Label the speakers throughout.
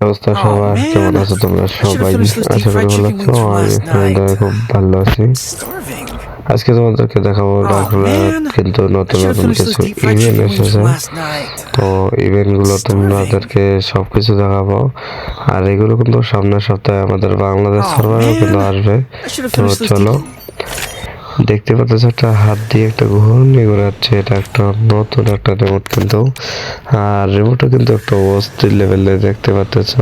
Speaker 1: অবস্থা আজকে তোমাদেরকে দেখাবো কিন্তু নতুন নতুন কিছু ইভেন্ট এসেছে। তো ইভেন্টগুলো তোমাদেরকে সব দেখাবো। আর এগুলো কিন্তু সামনের সপ্তাহে আমাদের বাংলাদেশ সার্ভারও কিন্তু আসবে। তো চলো দেখতে পাচ্ছ, একটা হাত দিয়ে একটা ঘূর্ণি ঘোরাচ্ছে, এটা একটা নতুন একটা রিমোট কিন্তু। আর রিমোটও কিন্তু একটা অস্থির লেভেলে দেখতে পাচ্ছ।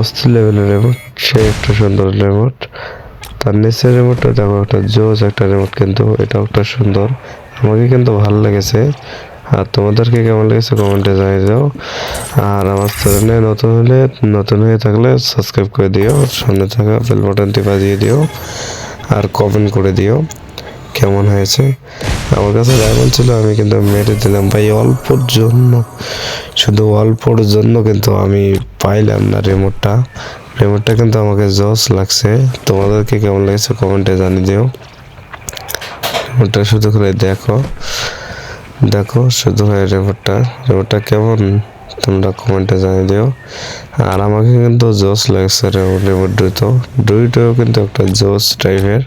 Speaker 1: অস্থির লেভেলের রিমোট সে একটা সুন্দর রিমোট তার নিচের রিমোটটা দেখো একটা জোস একটা রিমোট কিন্তু, এটাও একটা সুন্দর। আমাকে কিন্তু ভালো লেগেছে। আর তোমাদেরকে কেমন লেগেছে কমেন্টে জানিয়ে দাও আর আমার চ্যানেলে নতুন হলে, নতুন হয়ে থাকলে সাবস্ক্রাইব করে দিও। সামনে থাকা বেল বাটনটি বাজিয়ে দিও। আর কমেন্ট করে দিও, কেমন হয়েছে? আমার কাছে ডায়মন্ড ছিল আমি কিন্তু মেরে দিলাম ভাই, অল্পর জন্য। শুধু অল্পর জন্য কিন্তু আমি পাইলাম না রিমোটটা রিমোটটা কিন্তু আমাকে জস লাগছে। তোমাদেরকে কেমন লাগছে কমেন্টে জানিয়ে দিও। রিমোটটা শুধু করে দেখো। দেখো, শুধু হয় রিমোটটা রিমোটটা কেমন? তোমরা কমেন্টে জানিয়ে দিও। আর আমাকে কিন্তু জোস লাগছে রিমোট দুটো। দুইটাও কিন্তু একটা জোস টাইপের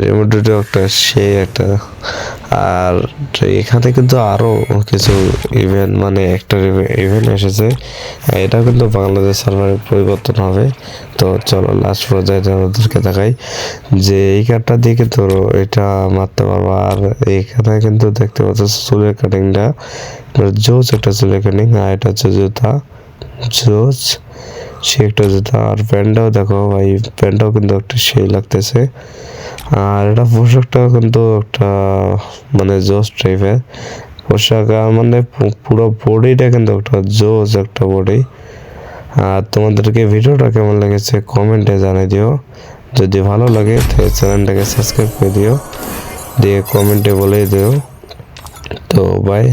Speaker 1: রিমোট দুটো একটা সেই একটা। আর এখানে কিন্তু আরও কিছু ইভেন্ট মানে একটা ইভেন্ট এসেছে। এটা কিন্তু বাংলাদেশ সার্ভারে পরিবর্তন হবে। তো চলো লাস্ট পর্যায়ে আমাদেরকে দেখাই যে এই কার্ডটা দিয়ে কিন্তু এটা মারতে পারব। আর এখানে কিন্তু দেখতে পাচ্ছ চুলের কাটিংটা জোজ একটা চুলের কাটিং আর এটা হচ্ছে জুতা। জোজ? সে একটা জুতা আর প্যান্টটাও দেখো ভাই, প্যান্টটাও কিন্তু একটা সেই লাগতেছে। আর এটা পোশাকটাও কিন্তু একটা মানে জোস টাইপের। পোশাক মানে পুরো বডিটা কিন্তু একটা জোস একটা বডি। আর তোমাদেরকে ভিডিওটা কেমন লেগেছে কমেন্টে জানিয়ে দিও। যদি ভালো লাগে তাহলে চ্যানেলটাকে সাবস্ক্রাইব করে দিও। দিয়ে কমেন্টে বলে দিও। তো বাই